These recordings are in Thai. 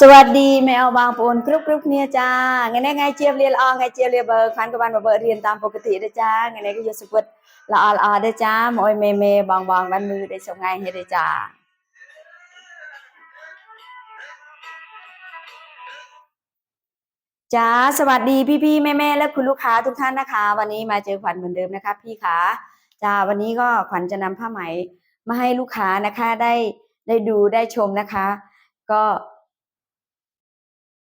สวัสดีแมวบางปนกรุ๊ปกรุ๊ปเนี่ยจ้าไงแน่ไงเจี๊ยบเรียนละออไงเจี๊ยบเรียนเบอร์คันกับบ้านเบอร์เรียนตามปกติเด้อจ้าไงแน่ก็ยสกุดละออละออเด้อจ้ามอยเมเมบางบางบ้านมือได้ส่งไงให้เด้อจ้าจ้าสวัสดีพี่พี่แม่แม่และคุณลูกค้าทุกท่านนะคะ วันนี้มาเจอขวัญเหมือนเดิมนะคะ พี่ขาจ้าวันนี้ก็ขวัญจะนำผ้าไหมมาให้ลูกค้านะคะได้ได้ดูได้ชมนะคะ ก็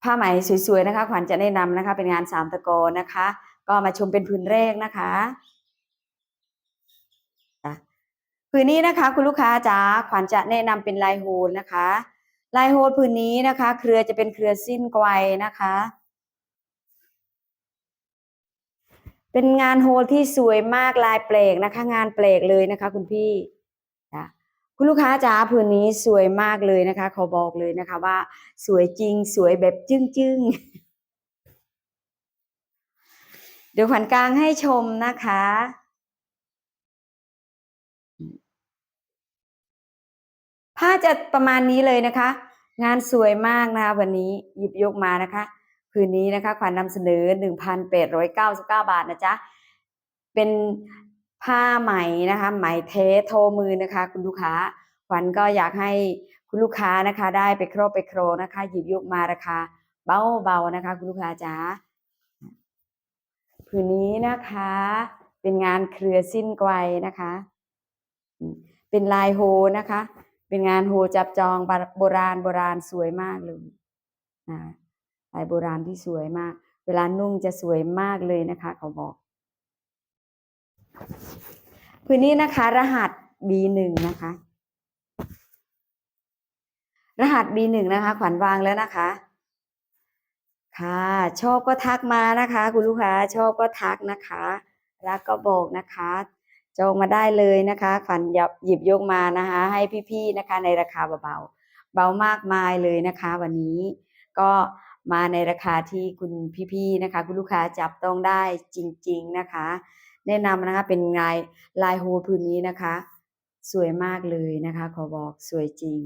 ผ้าไหมสวยๆนะคะ ขวัญจะแนะนำนะคะ เป็นงานสามตะโกนนะคะ ก็มาชมเป็นผืนแรกนะคะจ้ะผืนนี้นะคะ คุณลูกค้าจ๋าขวัญจะแนะนำเป็นลายโฮลนะคะลายโฮลผืนนี้นะคะ เครือจะเป็นเครือสิ้นไกวนะคะ เป็นงานโฮลที่สวยมากลายแปลกนะคะ งานแปลกเลยนะคะ คุณพี่ คุณลูกค้าจ๋าผืนนี้สวยมากเลยนะคะ ขอบอกเลยนะคะว่า สวยจริงสวยแบบจึ้งๆเดี๋ยวขวัญกลางให้ชมนะคะ ผ้าจะประมาณนี้เลยนะคะ งานสวยมากนะคะวันนี้หยิบยกมานะคะผืนนี้นะคะขวัญนำเสนอ 1,899 บาทนะจ๊ะเป็น ผ้าไหมนะคะไหมเทสโทมือนะคะ คุณลูกค้าขวัญก็อยากให้คุณลูกค้านะคะ ได้ไปโครบไปโครนะคะ หยิบยกมาราคาเบาๆนะคะ คุณลูกค้าจ๋าผืนนี้นะคะ เป็นงานเครือสิ้นไกวนะคะ เป็นลายโฮนะคะ เป็นงานโฮจับจองโบราณโบราณสวยมากเลยนะลายโบราณที่สวยมาก เวลานุ่งจะสวยมากเลยนะคะ เขาบอก พื้นนี้นะคะ รหัส B1 นะคะ รหัส B1 นะคะ ขวัญวางแล้วนะคะ ค่ะ ชอบก็ทักมานะคะ คุณลูกค้าชอบก็ทักนะคะ รักก็บอกนะคะจองมาได้เลยนะคะขวัญหยับหยิบยกมานะคะ ให้พี่ๆนะคะ ในราคาเบาๆเบามากมายเลยนะคะ วันนี้ก็มาในราคาที่คุณพี่ๆนะคะ คุณลูกค้าจับต้องได้จริง ๆนะคะ แนะนำนะคะเป็นลายลายโฮลผืนนี้นะคะ สวยมากเลยนะคะ ขอบอกสวยจริง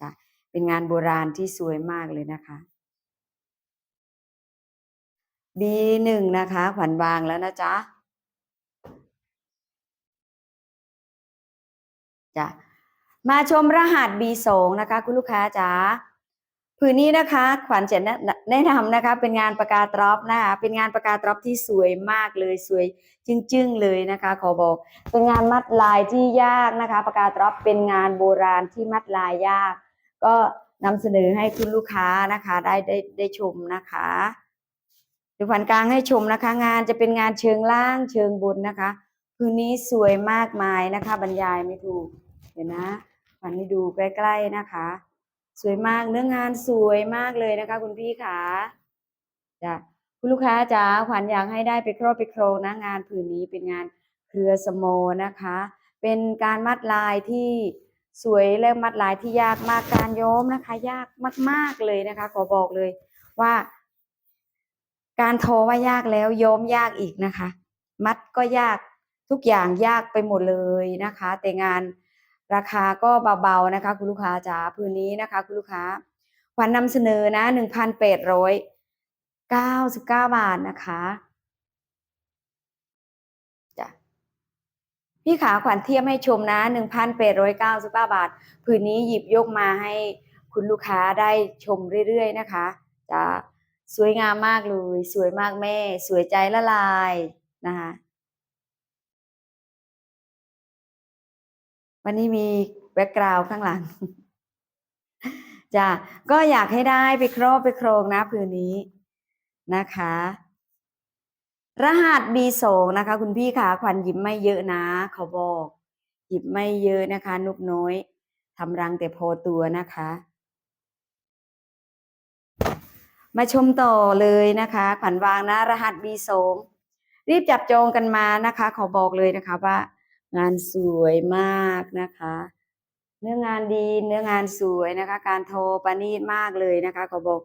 จ้ะเป็นงานโบราณที่สวยมากเลยนะคะ B1 นะคะขวัญวางแล้วนะจ๊ะจ้ะมาชมรหัส B2 นะคะ คุณลูกค้าจ๋า ผืนนี้นะคะขวัญจะแนะนำนะคะ เป็นงานปากกาตรอปนะคะ เป็นงานปากกาตรอปที่สวยมากเลยสวยจึ้งๆเลยนะคะ ขอบอก เป็นงานมัดลายที่ยากนะคะปากกาตรอปเป็นงานโบราณที่มัดลายยาก ก็นำเสนอให้คุณลูกค้านะคะ ได้ได้ได้ชมนะคะดี๋ยวขวัญกลางให้ชมนะคะ งานจะเป็นงานเชิงล่างเชิงบนนะคะพื้นนี้สวยมากมายนะคะ บรรยายไม่ถูกเดี๋ยวนะขวัญให้ดูใกล้ ๆนะคะ สวยมากเนื้องานสวยมากเลยนะคะ คุณพี่ขาจ้ะคุณลูกค้าจ๋าขวัญอยากให้ได้ไปครอบไปโครงนะงานผืนนี้เป็นงานเครือสโมนะคะ เป็นการมัดลายที่สวยและมัดลายที่ยากมากการย้อมนะคะ ยากมาก ๆเลยนะคะขอบอกเลยว่า การทอว่ายากแล้วย้อมยากอีกนะคะ มัดก็ยากทุกอย่างยากไปหมดเลยนะคะ แต่งาน ราคาก็เบาๆนะคะ คุณลูกค้าจ๋าพื้นนี้นะคะ คุณลูกค้าขวัญนำเสนอนะหนึ่งพันแปดร้อยเก้าสิบเก้าบาทนะคะจ้ะพี่ขาขวัญเทียบให้ชมนะหนึ่งพันแปดร้อยเก้าสิบเก้าบาทผืนนี้หยิบยกมาให้คุณลูกค้าได้ชมเรื่อยๆนะคะจะสวยงามมากเลย สวยมากแม่ สวยใจละลายนะคะ วันนี้มีแบ็กกราวด์ข้างหลังจ้ะก็อยากให้ได้ไปครอบไปโครงนะผืนนี้นะคะ รหัส B2 นะคะ คุณพี่ขาขวัญหยิบไม่เยอะนะ เขาบอก หยิบไม่เยอะนะคะ นุกน้อยทำรังแต่พอตัวนะคะ มาชมต่อเลยนะคะขวัญวางนะ รหัส B2 รีบจับจองกันมานะคะ ขอบอกเลยนะคะว่า งานสวยมากนะคะ เนื้องานดีเนื้องานสวยนะคะ การโทรประณีตมากเลยนะคะขอบอก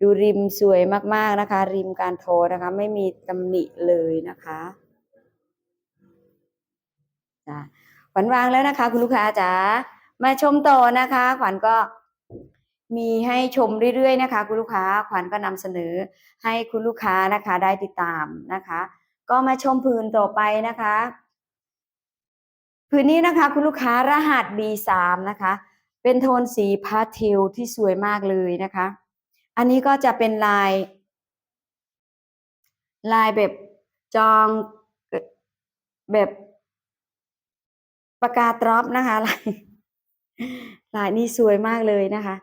ดูริมสวยมากๆนะคะ ริมการโทรนะคะ ไม่มีตำหนิเลยนะคะจ้ะขวัญวางแล้วนะคะ คุณลูกค้าจ๋ามาชมต่อนะคะ ขวัญก็มีให้ชมเรื่อยๆนะคะ คุณลูกค้าขวัญก็นำเสนอให้คุณลูกค้านะคะได้ติดตามนะคะ ก็มาชมผืนต่อไปนะคะ ผืนนี้นะคะคุณลูกค้ารหัส B3 นะคะ เป็นโทนสีพาสเทลที่สวยมากเลยนะคะ อันนี้ก็จะเป็นลาย ลายแบบจองแบบปากกาตรอปนะคะลายลายนี้สวยมากเลยนะคะ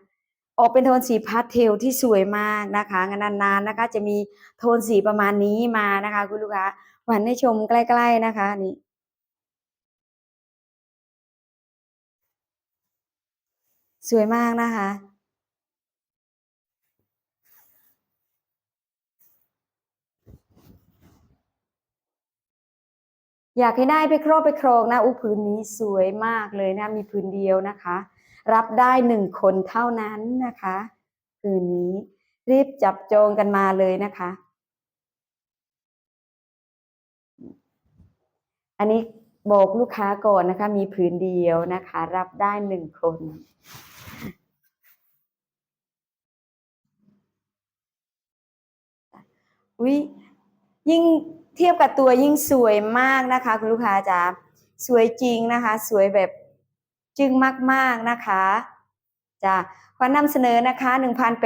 ออกเป็นโทนสีพาสเทลที่สวยมากนะคะงานนานๆนะคะ จะมีโทนสีประมาณนี้มานะคะ คุณลูกค้าหวันให้ชมใกล้ ๆนะคะนี่ สวยมากนะคะ อยากให้ได้ไปครอบไปครองนะอุผืนนี้สวยมากเลยนะ มีผืนเดียวนะคะ รับได้หนึ่งคนเท่านั้นนะคะผืนนี้รีบจับจองกันมาเลยนะคะ อันนี้บอกลูกค้าก่อนนะคะ มีผืนเดียวนะคะ รับได้หนึ่งคน อุ้ยยิ่งเทียบกับตัวยิ่งสวยมากนะคะ คุณลูกค้าจ๋าสวยจริงนะคะ สวยแบบจึงมากๆนะคะจ้ะขอนำเสนอนะคะ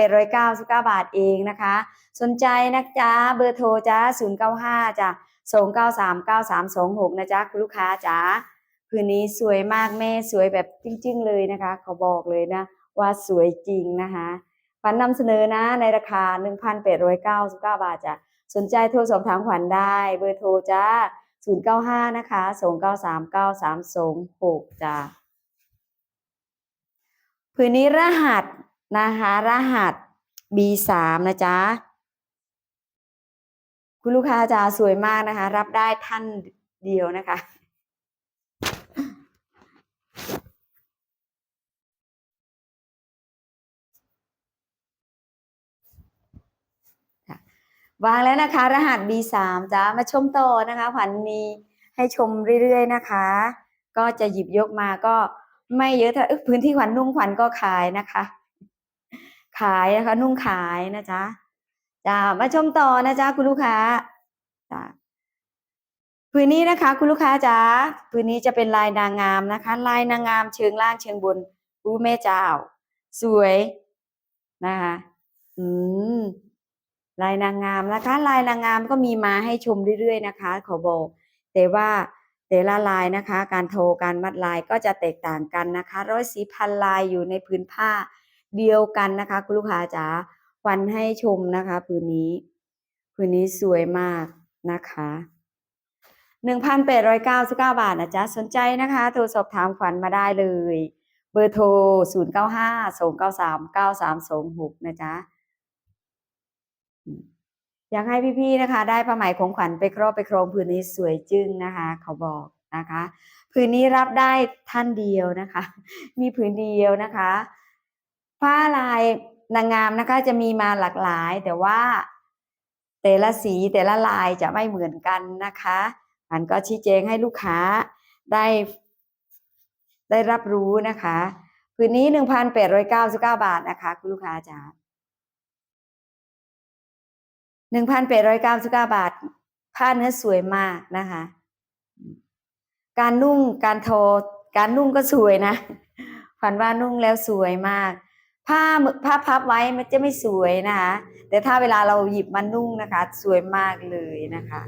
1,899 บาทเองนะคะ สนใจนะจ๊ะเบอร์โทรจ้า095จ้ะ2939326 นะจ๊ะคุณลูกค้าจ๋าคืนนี้สวยมากแม่สวยแบบจริง ๆ เลยนะคะขาบอกเลยนะ ว่าสวยจริงนะคะ ขวัญนำเสนอนะในราคา 1,899 บาทจ้ะสนใจโทรสอบถามขวัญได้เบอร์โทรจ้า 095 นะคะ2939326จ้าผืนนี้รหัสนะคะรหัส B3 นะจ๊ะคุณลูกค้าจ๋าสวยมากนะคะ รับได้ท่านเดียวนะคะ วางแล้วนะคะ รหัส B3 จ้ามาชมต่อนะคะขวัญมีให้ชมเรื่อยๆนะคะ ก็จะหยิบยกมาก็ไม่เยอะเท่าพื้นที่ขวัญนุ่งขวัญก็ขายนะคะ ขายนะคะนุ่งขายนะจ๊ะจ้ามาชมต่อนะจ๊ะคุณลูกค้าจ้าพื้นนี้นะคะ คุณลูกค้าจ้าพื้นนี้จะเป็นลายนางงามนะคะ ลายนางงามเชิงล่างเชิงบนอู้แม่เจ้า สวยนะคะ อืม ลายนางงามนะคะลายนางงามก็มีมาให้ชมเรื่อยๆนะคะขอบอก แต่ว่าแต่ละลายนะคะ การโทรการมัดลายก็จะแตกต่างกันนะคะร้อยสีพันลายอยู่ในพื้นผ้าเดียวกันนะคะคุณลูกค้าจ๋าวันให้ชมนะคะผืนนี้ผืนนี้สวยมากนะคะหนึ่งพันแปดร้อยเก้าสิบเก้าบาทนะจ๊ะสนใจนะคะ โทรสอบถามขวัญมาได้เลย เบอร์โทรศูนย์เก้าห้าสองเก้าสามเก้าสามสองหกนะจ๊ะ อยากให้พี่ๆนะคะ ได้ผ้าไหมของขวัญไปครอบไปครองผืนนี้สวยจึ้งนะคะ เขาบอกนะคะผืนนี้รับได้ท่านเดียวนะคะ มีผืนเดียวนะคะ ผ้าลายนางงามนะคะ จะมีมาหลากหลาย แต่ว่าแต่ละสีแต่ละลายจะไม่เหมือนกันนะคะอันก็ชี้แจงให้ลูกค้าได้ ได้รับรู้นะคะ ผืนนี้หนึ่งพันแปดร้อยเก้าสิบเก้าบาทนะคะ คุณลูกค้าจ๋า หนึ่งพันแปดร้อยเก้าสิบเก้าบาท ผ้าเนื้อสวยมากนะคะ การนุ่งการทอการนุ่งก็สวยนะฝันว่านุ่งแล้วสวยมาก ผ้าผ้าพับไว้มันจะไม่สวยนะคะ แต่ถ้าเวลาเราหยิบมานุ่งนะคะ สวยมากเลยนะคะ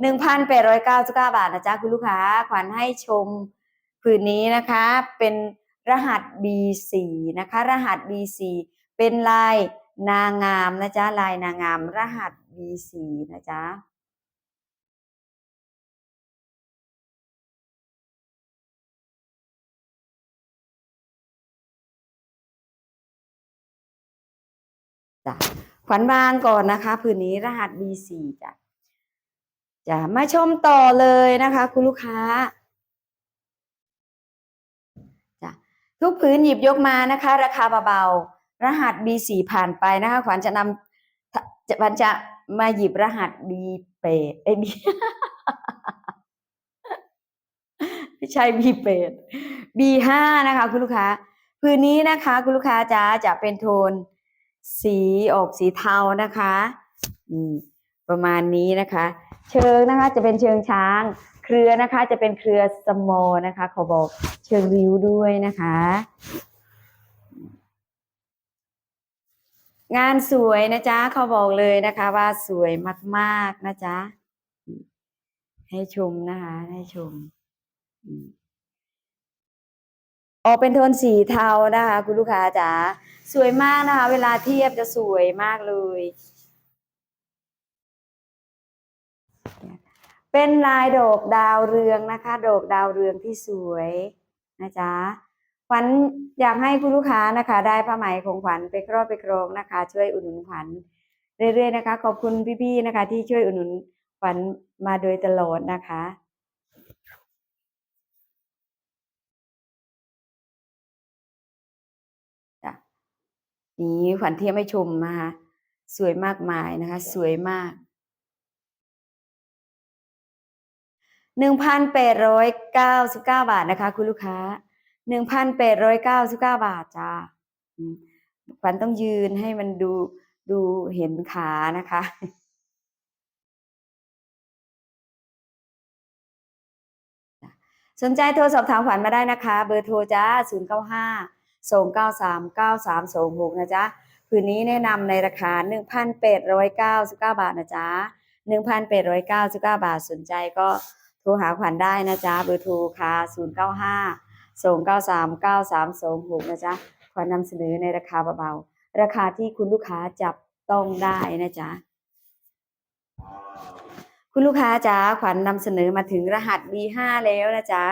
หนึ่งพันแปดร้อยเก้าสิบเก้าบาทนะจ๊ะคุณลูกค้าขวัญให้ชมผืนนี้นะคะ เป็นรหัส B4 นะคะ รหัส B4 เป็นลายนางงามนะจ๊ะลายนางงามรหัส B4 นะจ๊ะจ้ะขวัญวางก่อนนะคะผืนนี้รหัส B4 จ้ะจะมาชมต่อเลยนะคะ คุณลูกค้าจ้ะทุกผืนหยิบยกมานะคะ ราคาเบาๆ รหัส B4 ผ่านไปนะคะ ขวัญจะนำจะขวัญจะมาหยิบรหัส B เปดเอ้ย B ไม่ใช่ B เปด B5 นะคะ คุณลูกค้าพื้นนี้นะคะ คุณลูกค้าจ๋าจะเป็นโทนสีออกสีเทานะคะนี่ประมาณนี้นะคะ เชิงนะคะจะเป็นเชิงช้าง เครือนะคะ จะเป็นเครือสมอนะคะเขาบอกเชิงริ้วด้วยนะคะ งานสวยนะจ๊ะเขาบอกเลยนะคะ ว่าสวยมากๆนะจ๊ะให้ชมนะคะ ให้ชมอออกเป็นโทนสีเทานะคะ คุณลูกค้าจ๋าสวยมากนะคะ เวลาเทียบจะสวยมากเลย เป็นลายดอกดาวเรืองนะคะ ดอกดาวเรืองที่สวยนะจ๊ะ ขวัญอยากให้คุณลูกค้านะคะ ได้ผ้าไหมของขวัญไปครอบไปครองนะคะ ช่วยอุดหนุนขวัญเรื่อยๆนะคะ ขอบคุณพี่ๆนะคะ ที่ช่วยอุดหนุนขวัญมาโดยตลอดนะคะจ้ะนี่ขวัญเทียมให้ชมนะคะสวยมากมายนะคะ สวยมากหนึ่งพันแปดร้อยเก้าสิบเก้าบาทนะคะ คุณลูกค้า หนึ่งพันแปดร้อยเก้าสิบเก้าบาทจ้าขวัญต้องยืนให้มันดูดูเห็นขานะคะ สนใจโทรสอบถามขวัญมาได้นะคะ เบอร์โทรจ้าศูนย์เก้าห้าสองเก้าสามเก้าสามสองหกนะจ๊ะคืนนี้แนะนำในราคาหนึ่งพันแปดร้อยเก้าสิบเก้าบาทนะจ๊ะหนึ่งพันแปดร้อยเก้าสิบเก้าบาทสนใจก็โทรหาขวัญได้นะจ๊ะเบอร์โทรค่ะศูนย์เก้าห้า 3 2 6นะจ๊ะขวัญนำเสนอในราคาเบาๆ ราคาที่คุณลูกค้าจับต้องได้นะจ๊ะ คุณลูกค้าจ๋าขวัญนำเสนอมาถึงรหัส B5 แล้วนะจ๊ะ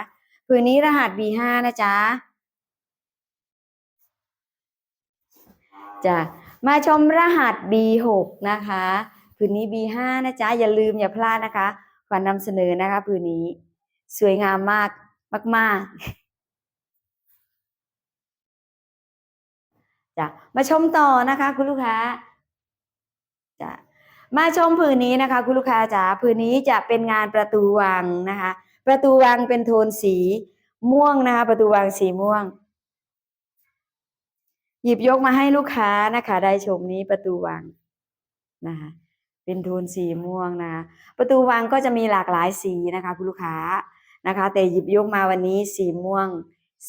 ผืนนี้รหัส B5 นะจ๊ะจ้ะมาชมรหัส B6 นะคะผืนนี้ B5 นะจ๊ะอย่าลืมอย่าพลาดนะคะขวัญนำเสนอนะคะผืนนี้ สวยงามมากมากๆ จ้ะมาชมต่อนะคะ คุณลูกค้าจ้ะมาชมผืนนี้นะคะ คุณลูกค้าจ๋าผืนนี้จะเป็นงานประตูวังนะคะ ประตูวังเป็นโทนสีม่วงนะคะ ประตูวังสีม่วง หยิบยกมาให้ลูกค้านะคะ ได้ชมนี้ประตูวังนะคะ เป็นโทนสีม่วงนะะประตูวังก็จะมีหลากหลายสีนะคะ คุณลูกค้านะคะ แต่หยิบยกมาวันนี้สีม่วง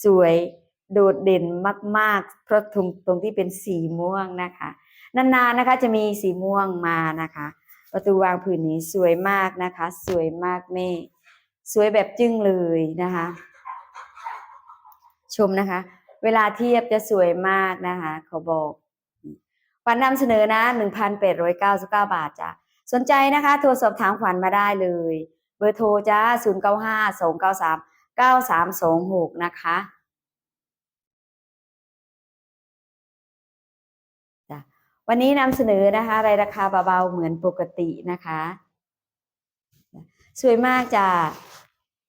สวย โดดเด่นมากๆ เพราะตรงตรงที่เป็นสีม่วงนะคะ นานๆนะคะจะมีสีม่วงมานะคะ ประตูวางผืนนี้สวยมากนะคะ สวยมากแม่ สวยแบบจึ้งเลยนะคะ ชมนะคะ เวลาเทียบจะสวยมากนะคะเขาบอกขวัญนำเสนอนะ 1,899 บาทจ้ะสนใจนะคะโทรสอบถามขวัญมาได้เลย เบอร์โทรจ้า 095 293 9326 นะคะ วันนี้นำเสนอนะคะในราคาเบาๆเหมือนปกตินะคะ สวยมากจ้ะ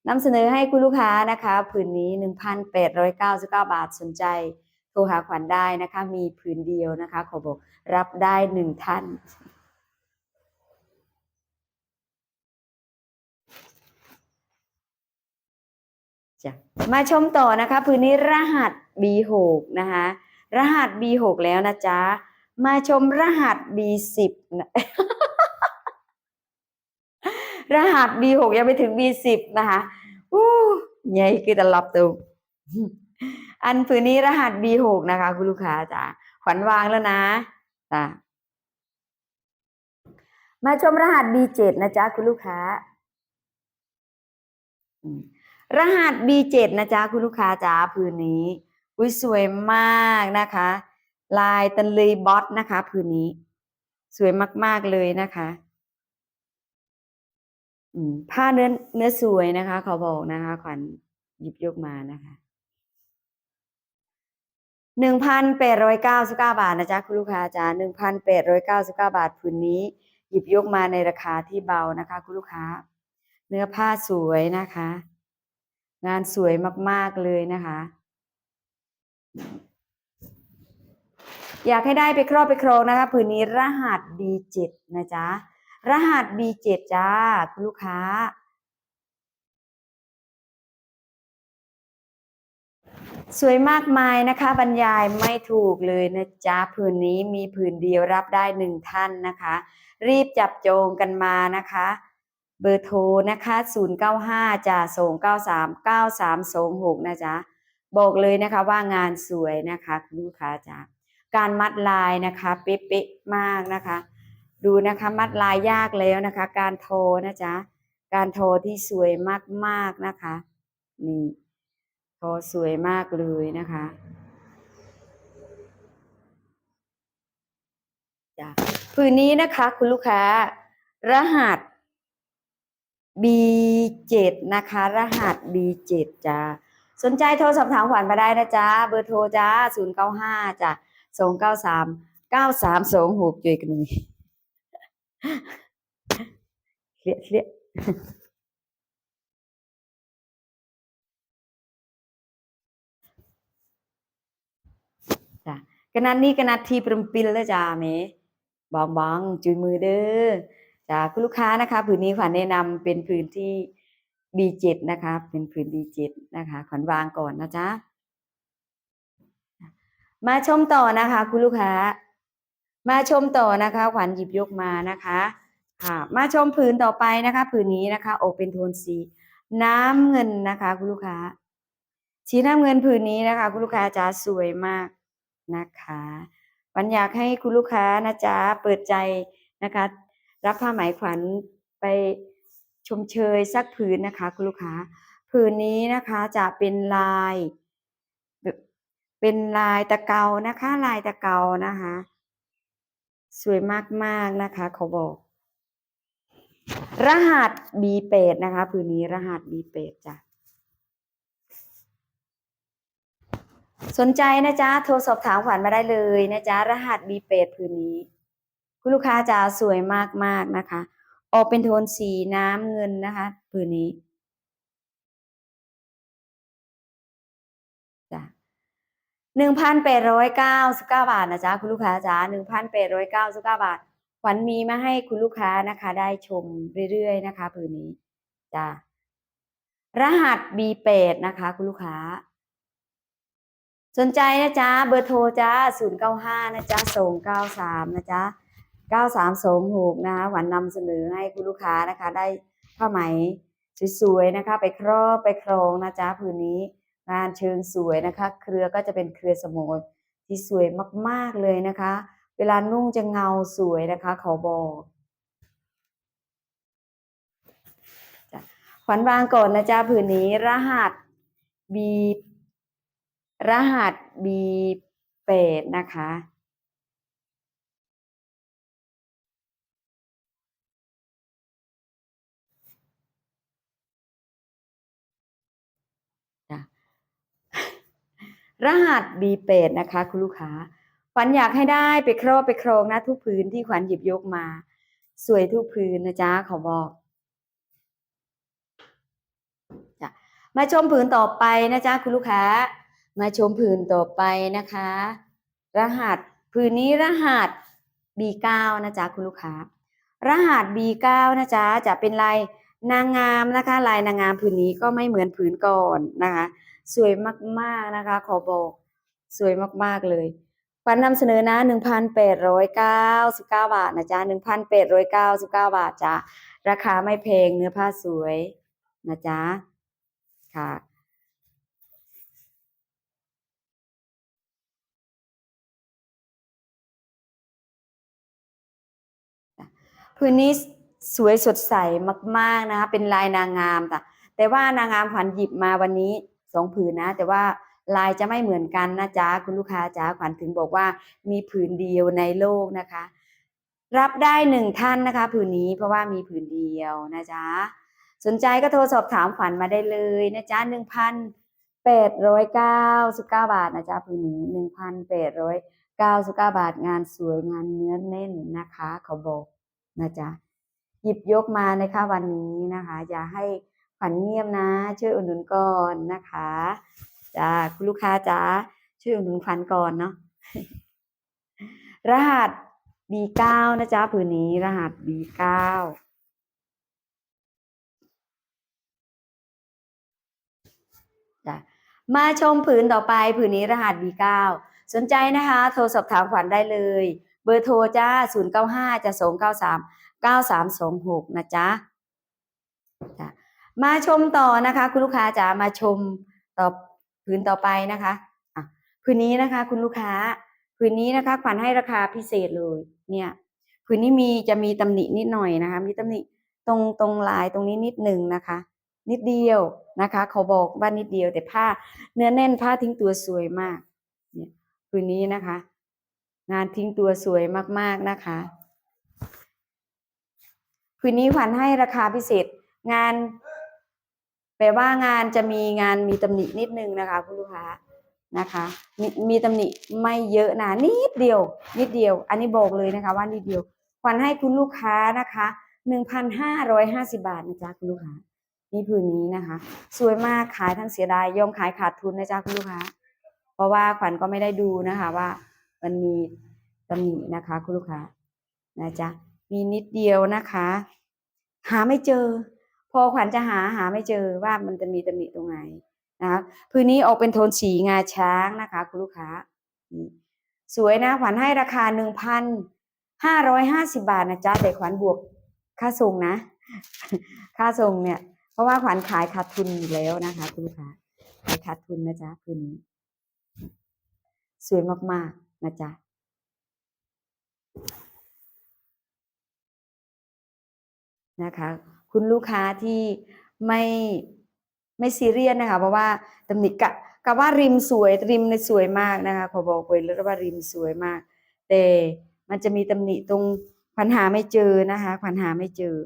นำเสนอให้คุณลูกค้านะคะผืนนี้ 1,899 บาทสนใจโทรหาขวัญได้นะคะ มีผืนเดียวนะคะ ขอบอกรับได้หนึ่งท่านจ้ะมาชมต่อนะคะผืนนี้รหัส B6 นะคะ รหัส B6 แล้วนะจ๊ะ มาชมรหัส B10 นะรหัส B6 ยังไม่ถึง B10 นะคะอู้ใหญ่คือตลับตัวอันผืนนี้รหัส B6 นะคะ คุณลูกค้าจ้ะขวัญวางแล้วนะจ้ะมาชมรหัส B7 นะจ๊ะคุณลูกค้า รหัส B7 นะจ๊ะคุณลูกค้าจ้าผืนนี้อุ้ยสวยมากนะคะ ลายตันเลยบอสนะคะผืนนี้ สวยมาก ๆ เลยนะคะผ้าเนื้อเนื้อสวยนะคะ เขาบอกนะคะขวัญหยิบยกมานะคะหนึ่งพันแปดร้อยเก้าสิบเก้าบาทนะจ๊ะคุณลูกค้าจ้าหนึ่งพันแปดร้อยเก้าสิบเก้าบาทผืนนี้ หยิบยกมาในราคาที่เบานะคะ คุณลูกค้า เนื้อผ้าสวยนะคะ งานสวยมาก ๆ เลยนะคะ อยากให้ได้ไปครอบไปครองนะคะผืนนี้รหัส B7 นะจ๊ะ รหัส B7 จ้าคุณลูกค้า สวยมากมายนะคะ บรรยายไม่ถูกเลยนะจ๊ะผืนนี้มีผืนเดียวรับได้หนึ่งท่านนะคะ รีบจับโจงกันมานะคะเบอร์โทรนะคะ 095จ่าส่ง93 9326 นะจ๊ะ บอกเลยนะคะว่างานสวยนะคะ คุณลูกค้าจ๋า การมัดลายนะคะเป๊ะๆมากนะคะ ดูนะคะมัดลายยากแล้วนะคะ การโทรนะจ๊ะการโทรที่สวยมากๆนะคะ นี่โทสวยมากเลยนะคะจ้ะผืนนี้นะคะคุณลูกค้า รหัส B7 นะคะ รหัส B7 จ้าสนใจโทรสอบถามขวัญมาได้นะจ๊ะ เบอร์โทรจ้า095จ้ะ 293 9326จุยกันหน่อยเครียเครียจ้ะกนัดนี้กนัดทีปรมปิลแล้วจ้าเมบองบองจุยมือเด้อจ้าคุณลูกค้านะคะผืนนี้ขวัญแนะนำเป็นผืนที่ B7 นะคะ เป็นผืน B7 นะคะขวัญวางก่อนนะจ๊ะ มาชมต่อนะคะ คุณลูกค้า มาชมต่อนะคะขวัญหยิบยกมานะคะค่ะมาชมผืนต่อไปนะคะผืนนี้นะคะออกเป็นโทนสี น้ำเงินนะคะ คุณลูกค้าสีน้ำเงินผืนนี้นะคะ คุณลูกค้าจ๋าสวยมากนะคะวันอยากให้คุณลูกค้านะจ๊ะเปิดใจนะคะ รับผ้าไหมขวัญไปชมเชยสักผืนนะคะ คุณลูกค้า ผืนนี้นะคะจะเป็นลาย เป็นลายตะเกานะคะ ลายตะเกานะคะ สวยมากๆนะคะ เขาบอก รหัส B8 นะคะผืนนี้รหัส B8 จ้ะสนใจนะจ๊ะโทรสอบถามขวัญมาได้เลยนะจ๊ะรหัส B8 ผืนนี้ คุณลูกค้าจะสวยมากๆนะคะ ออกเป็นโทนสีน้ำเงินนะคะ ผืนนี้ หนึ่งพันแปดร้อยเก้าสิบเก้าบาทนะจ๊ะคุณลูกค้าจ๋าหนึ่งพันแปดร้อยเก้าสิบเก้าบาทขวัญมีมาให้คุณลูกค้านะคะ ได้ชมเรื่อยๆนะคะผืนนี้จ้ะรหัส B8 นะคะ คุณลูกค้า สนใจนะจ๊ะเบอร์โทรจ้า095นะจ๊ะ293นะจ๊ะ9326นะคะหวันนำเสนอให้คุณลูกค้านะคะ ได้ผ้าไหมสวยๆนะคะ ไปครอบไปครองนะจ๊ะผืนนี้ งานเชิงสวยนะคะ เครือก็จะเป็นเครือสโมยที่สวยมากๆเลยนะคะ เวลานุ่งจะเงาสวยนะคะเขาบอกขวัญวางก่อนนะจ๊ะผืนนี้รหัสบีรหัสบีแปดนะคะ รหัส B8 นะคะ คุณลูกค้าขวัญอยากให้ได้ไปครอบไปครองนะทุกพื้นที่ขวัญหยิบยกมา สวยทุกพื้นนะจ๊ะขอบอกจ้ะมาชมผืนต่อไปนะจ๊ะคุณลูกค้า มาชมผืนต่อไปนะคะ รหัสผืนนี้รหัส B9 นะจ๊ะคุณลูกค้า รหัส B9 นะจ๊ะจะเป็นลายนางงามนะคะ ลายนางงามผืนนี้ก็ไม่เหมือนผืนก่อนนะคะ สวยมากๆนะคะ ขอบอกสวยมากๆเลยฟันนำเสนอนะ 1,899 บาทนะจ๊ะ 1,899 บาทจ้ะราคาไม่แพงเนื้อผ้าสวยนะจ๊ะ ค่ะพื้นนี้สวยสดใสมาก ๆ นะคะเป็นลายนางงามค่ะแต่ว่านางงามขวัญหยิบมาวันนี้ สองผืนนะ แต่ว่าลายจะไม่เหมือนกันนะจ๊ะคุณลูกค้าจ๊ะขวัญถึงบอกว่ามีผืนเดียวในโลกนะคะ รับได้หนึ่งท่านนะคะ ผืนนี้เพราะว่ามีผืนเดียวนะจ๊ะสนใจก็โทรสอบถามขวัญมาได้เลยนะจ๊ะหนึ่งพันแปดร้อยเก้าสิบเก้าบาทนะจ๊ะผืนนี้หนึ่งพันแปดร้อยเก้าสิบเก้าบาทงานสวยงานเนื้อแน่นนะคะ เขาบอกนะจ๊ะหยิบยกมานะคะวันนี้นะคะ อย่าให้ ขวัญเงียบนะ ช่วยอุดหนุนก่อนนะคะจ้าคุณลูกค้าจ้าช่วยอุดหนุนขวัญก่อนเนาะรหัส B9 นะจ๊ะผืนนี้รหัส B9 จ้ะมาชมผืนต่อไปผืนนี้รหัส B9 สนใจนะคะ โทรสอบถามขวัญได้เลย เบอร์โทรจ้า 095จะ293 9326 นะจ๊ะจ้ะ มาชมต่อนะคะ คุณลูกค้าจ๋ามาชมต่อผืนต่อไปนะคะอะผืนนี้นะคะ คุณลูกค้าผืนนี้นะคะขวัญให้ราคาพิเศษเลยเนี่ยผืนนี้มีจะมีตำหนินิดหน่อยนะคะ มีตำหนิตรงตรงลายตรงนี้นิดหนึ่งนะคะ นิดเดียวนะคะเขาบอกว่านิดเดียว แต่ผ้าเนื้อแน่นผ้าทิ้งตัวสวยมากเนี่ยผืนนี้นะคะ งานทิ้งตัวสวยมากๆนะคะผืนนี้ขวัญให้ราคาพิเศษงาน แปลว่างานจะมีงานมีตำหนินิดนึงนะคะ คุณลูกค้านะคะมีมีตำหนิไม่เยอะนะนิดเดียว นิดเดียว อันนี้บอกเลยนะคะว่านิดเดียวขวัญให้คุณลูกค้านะคะหนึ่งพันห้าร้อยห้าสิบาทนะจ๊ะคุณลูกค้านี่ผืนนี้นะคะ สวยมากขายทั้งเสียดายยอมขายขาดทุนนะจ๊ะคุณลูกค้า เพราะว่าขวัญก็ไม่ได้ดูนะคะว่ามันมีตำหนินะคะ คุณลูกค้านะจ๊ะมีนิดเดียวนะคะ หาไม่เจอ พอขวัญจะหาหาไม่เจอว่ามันจะมีตำหนิตรงไหนนะคะพื้นนี้ออกเป็นโทนสีงาช้างนะคะ คุณลูกค้า สวยนะขวัญให้ราคาหนึ่งพันห้าร้อยห้าสิบาทนะจ๊ะแต่ขวัญบวกค่าส่งนะ ค่าส่งเนี่ย เพราะว่าขวัญขายขาดทุนอยู่แล้วนะคะคุณลูกค้าขายขาดทุนนะจ๊ะพื้นนี้สวยมากๆนะจ๊ะนะคะ คุณลูกค้าที่ไม่ไม่ซีเรียสนะคะ เพราะว่าตำหนิกะกะว่าริมสวยริมในยสวยมากนะคะขอบอกไปเลยว่าริมสวยมาก แต่มันจะมีตำหนิตรงขวัญหาไม่เจอนะคะขวัญหาไม่เจอ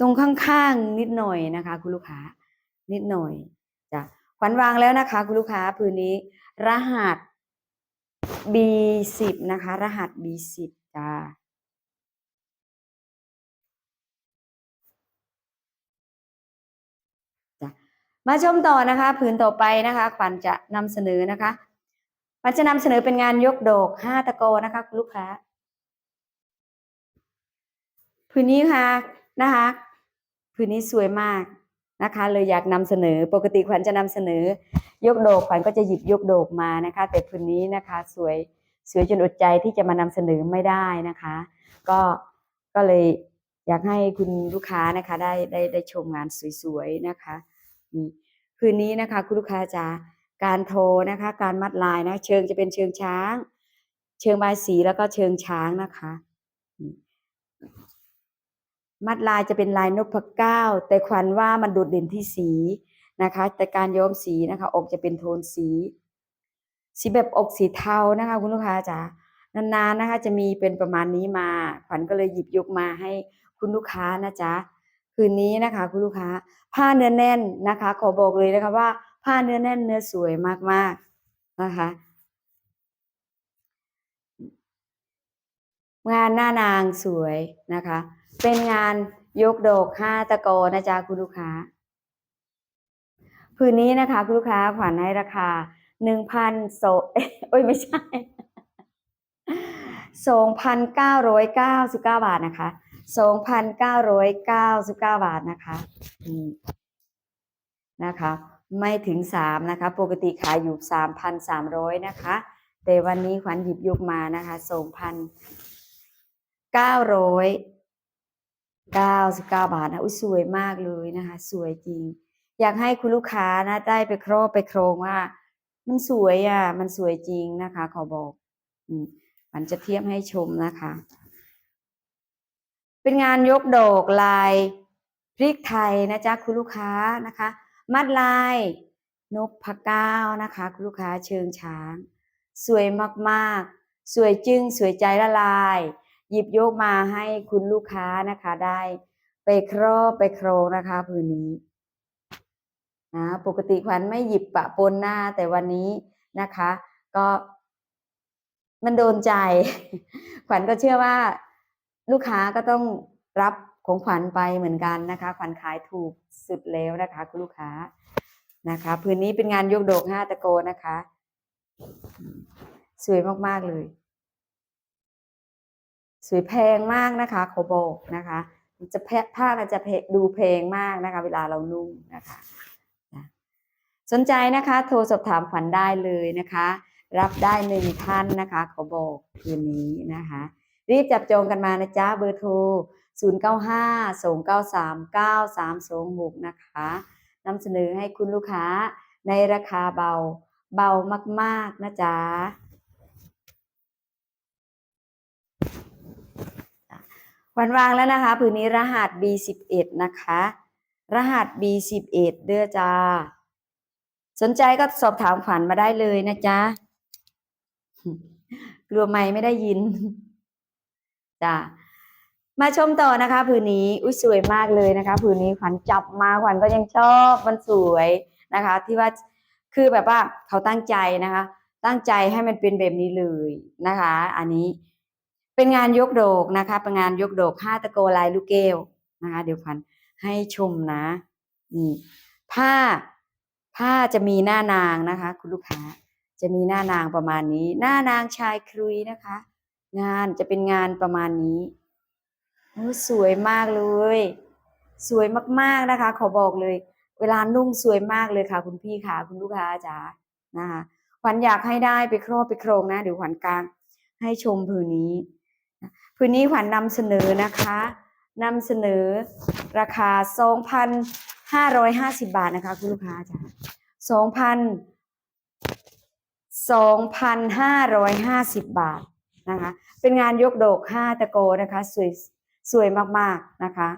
ตรงข้างๆนิดหน่อยนะคะ คุณลูกค้า นิดหน่อยจ้ะขวัญวางแล้วนะคะ คุณลูกค้าพื้นนี้ รหัส B10 นะคะ รหัส B10 จ้า มาชมต่อนะคะผืนต่อไปนะคะขวัญจะนำเสนอนะคะขวัญจะนำเสนอเป็นงานยกโดกห้าตะโกนะคะคุณลูกค้าผืนนี้ค่ะนะคะผืนนี้สวยมากนะคะ เลยอยากนำเสนอปกติขวัญจะนำเสนอ ยกโดกขวัญก็จะหยิบยกโดกมานะคะ แต่ผืนนี้นะคะสวยสวยจนอดใจที่จะมานำเสนอไม่ได้นะคะ ก็ก็เลยอยากให้คุณลูกค้านะคะได้ได้ได้ชมงานสวยๆนะคะ คืนนี้นะคะคุณลูกค้าจ๋าการโทรนะคะ การมัดลายนะ เชิงจะเป็นเชิงช้าง เชิงบายสีแล้วก็เชิงช้างนะคะ มัดลายจะเป็นลายนพเก้าแต่ขวัญว่ามันโดดเด่นที่สีนะคะ แต่การย้อมสีนะคะ อกจะเป็นโทนสี สีแบบออกสีเทานะคะ คุณลูกค้าจ๋านานๆนะคะ จะมีเป็นประมาณนี้มา ขวัญก็เลยหยิบยกมาให้คุณลูกค้านะจ๊ะ คืนนี้นะคะ คุณลูกค้า ผ้าเนื้อแน่นนะคะ ขอบอกเลยนะคะว่า ผ้าเนื้อแน่นเนื้อสวยมากๆนะคะ งานหน้านางสวยนะคะ เป็นงานยกดอกห้าตะกอนะจ๊ะคุณลูกค้าผืนนี้นะคะ คุณลูกค้าขวัญให้ราคาหนึ่งพันโซเอ้ยไม่ใช่สองพันเก้าร้อยเก้าสิบเก้าบาทนะคะ สองพันเก้าร้อยเก้าสิบเก้าบาทนะคะนี่นะคะ ไม่ถึงสามนะคะ ปกติขายอยู่สามพันสามร้อยนะคะ แต่วันนี้ขวัญหยิบยกมานะคะสองพันเก้าร้อยเก้าสิบเก้าบาทนะอุ้ยสวยมากเลยนะคะ สวยจริง อยากให้คุณลูกค้านะได้ไปครอบไปโครงว่า มันสวยอะ มันสวยจริงนะคะ ขอบอก อืมมันจะเทียบให้ชมนะคะ เป็นงานยกดอกลายพริกไทยนะจ๊ะคุณลูกค้านะคะ มัดลายนกพะก้านะคะ คุณลูกค้าเชิงช้าง สวยมากๆ สวยจึงสวยใจละลาย หยิบยกมาให้คุณลูกค้านะคะได้ไปครอบไปโครงนะคะผืนนี้นะปกติขวัญไม่หยิบปะปนหน้าแต่วันนี้นะคะ ก็มันโดนใจ ขวัญก็เชื่อว่า ลูกค้าก็ต้องรับของขวัญไปเหมือนกันนะคะขวัญขายถูกสุดแล้วนะคะ คุณลูกค้านะคะพื้นนี้เป็นงานยกโดกห้าตะโกนะคะ สวยมากๆเลย สวยแพงมากนะคะขอบอกนะคะ จะแพผ้ามันจะเพดูแพงมากนะคะ เวลาเรานุ่งนะคะนะสนใจนะคะ โทรสอบถามขวัญได้เลยนะคะ รับได้หนึ่งท่านนะคะขอบอกคืนนี้นะคะ รีบจับจองกันมานะจ๊ะเบอร์โทร 0 9 5 2 9 3 9 3 2 6 นะคะนำเสนอให้คุณลูกค้าในราคาเบาเบามาก ๆ นะจ๊ะวันวางแล้วนะคะผืนนี้รหัส B11 นะคะ รหัส B11 เด้อจ้า สนใจก็สอบถามขวัญมาได้เลยนะจ๊ะกลัวไม่ไม่ได้ยิน จ้ะมาชมต่อนะคะผืนนี้อุ้ยสวยมากเลยนะคะผืนนี้ขวัญจับมาขวัญก็ยังชอบมันสวยนะคะ ที่ว่าคือแบบว่าเขาตั้งใจนะคะ ตั้งใจให้มันเป็นแบบนี้เลยนะคะ อันนี้เป็นงานยกโดกนะคะ เป็นงานยกโดกห้าตะโกลายลูกแก้วนะคะ เดี๋ยวขวัญให้ชมนะนี่ผ้าผ้าจะมีหน้านางนะคะ คุณลูกค้าจะมีหน้านางประมาณนี้ หน้านางชายครุยนะคะ งานจะเป็นงานประมาณนี้โอ้สวยมากเลย สวยมากๆนะคะ ขอบอกเลย เวลานุ่งสวยมากเลยค่ะ คุณพี่ค่ะ คุณลูกค้าจ๋านะคะขวัญอยากให้ได้ไปครอบไปโครงนะเดี๋ยวขวัญกลางให้ชมผืนนี้ผืนนี้ขวัญนำเสนอนะคะนำเสนอราคา 2,550 บาทนะคะ คุณลูกค้าจ๋า2,000 2,550 บาทนะคะ เป็นงานยกโดก5ตะโกนะคะ สวยสวยมากๆนะคะ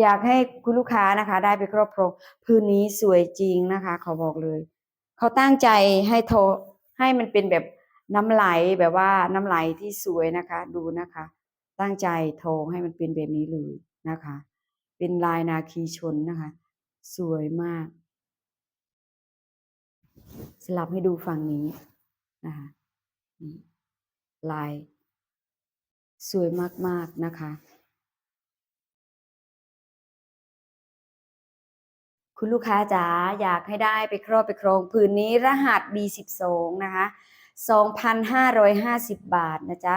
อยากให้คุณลูกค้านะคะ ได้ไปครอบครองพื้นนี้สวยจริงนะคะขอบอกเลย เขาตั้งใจให้โทรให้มันเป็นแบบน้ำไหลแบบว่าน้ำไหลที่สวยนะคะ ดูนะคะ ตั้งใจโทรให้มันเป็นแบบนี้เลยนะคะ เป็นลายนาคีชนนะคะ สวยมาก สลับให้ดูฝั่งนี้นะคะ ลาย สวยมาก ๆ นะคะ คุณลูกค้าจ๋าอยากให้ได้ไปครอบไปครองผืนนี้รหัส B12 นะคะ 2,550 บาทนะจ๊ะ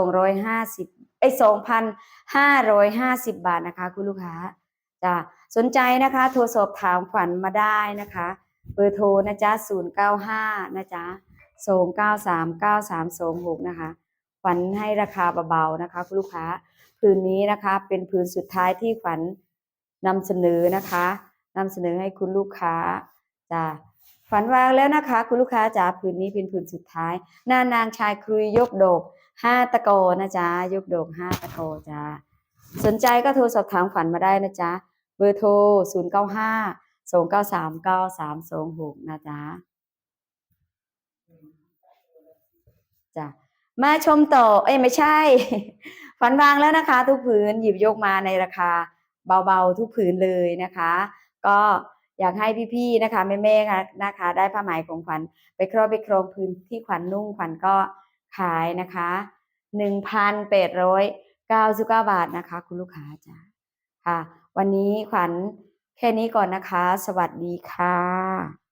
2,250ไอ้ย2,550 บาทนะคะ คุณลูกค้าจ้ะสนใจนะคะ โทรสอบถามขวัญมาได้นะคะ เบอร์โทรนะจ๊ะ095 นะจ๊ะ 2939326นะคะขวัญให้ราคาเบาๆนะคะคุณลูกค้าผืนนี้นะคะเป็นผืนสุดท้ายที่ขวัญนำเสนอนะคะนำเสนอให้คุณลูกค้าจ้ะขวัญวางแล้วนะคะ คุณลูกค้าจ๋าผืนนี้เป็นผืนสุดท้ายหน้านางชายครุยยกโดกห้าตะโกนะจ๊ะยกโดกห้าตะโกจ้าสนใจก็โทรสอบถามขวัญมาได้นะจ๊ะเบอร์โทร 0 9 5 2 9 3 9 3 2 6 นะจ๊ะ จ้ะมาชมต่อ เอ้ยไม่ใช่ ฝันวางแล้วนะคะ ทุกผืนหยิบยกมาในราคาเบาๆทุกผืนเลยนะคะ ก็อยากให้พี่ๆนะคะแม่ๆนะคะ ได้ผ้าไหมของขวัญไปครอบไปครองพื้นที่ขวัญนุ่งขวัญก็ขายนะคะหนึ่งพันแปดร้อยเก้าสิบเก้าบาทนะคะ คุณลูกค้าจ้ะค่ะ วันนี้ขวัญแค่นี้ก่อนนะคะ สวัสดีค่ะ